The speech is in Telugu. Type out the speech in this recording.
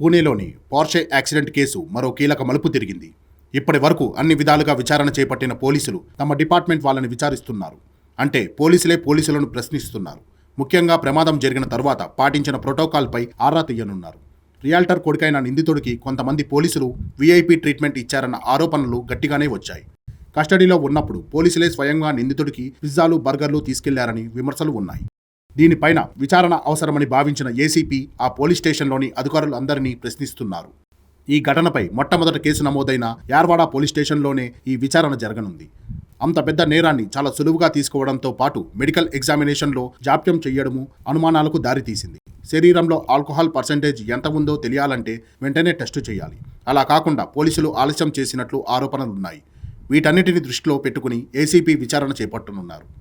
పూణేలోని పార్షే యాక్సిడెంట్ కేసు మరో కీలక మలుపు తిరిగింది. ఇప్పటి వరకు అన్ని విధాలుగా విచారణ చేపట్టిన పోలీసులు తమ డిపార్ట్మెంట్ వాళ్ళని విచారిస్తున్నారు. అంటే పోలీసులే పోలీసులను ప్రశ్నిస్తున్నారు. ముఖ్యంగా ప్రమాదం జరిగిన తర్వాత పాటించిన ప్రోటోకాల్పై ఆరా తీయనున్నారు. రియాల్టర్ కొడుకైన నిందితుడికి కొంతమంది పోలీసులు వీఐపీ ట్రీట్మెంట్ ఇచ్చారన్న ఆరోపణలు గట్టిగానే వచ్చాయి. కస్టడీలో ఉన్నప్పుడు పోలీసులే స్వయంగా నిందితుడికి పిజ్జాలు బర్గర్లు తీసుకెళ్ళారని విమర్శలు ఉన్నాయి. దీనిపైన విచారణ అవసరమని భావించిన ఏసీపీ ఆ పోలీస్ స్టేషన్లోని అధికారులందరినీ ప్రశ్నిస్తున్నారు. ఈ ఘటనపై మొట్టమొదట కేసు నమోదైన యార్వాడ పోలీస్ స్టేషన్లోనే ఈ విచారణ జరగనుంది. అంత పెద్ద నేరాన్ని చాలా సులువుగా తీసుకోవడంతో పాటు మెడికల్ ఎగ్జామినేషన్లో జాప్యం చేయడము అనుమానాలకు దారితీసింది. శరీరంలో ఆల్కహాల్ పర్సెంటేజ్ ఎంత ఉందో తెలియాలంటే వెంటనే టెస్టు చేయాలి. అలా కాకుండా పోలీసులు ఆలస్యం చేసినట్లు ఆరోపణలున్నాయి. వీటన్నిటిని దృష్టిలో పెట్టుకుని ఏసీపీ విచారణ చేపట్టనున్నారు.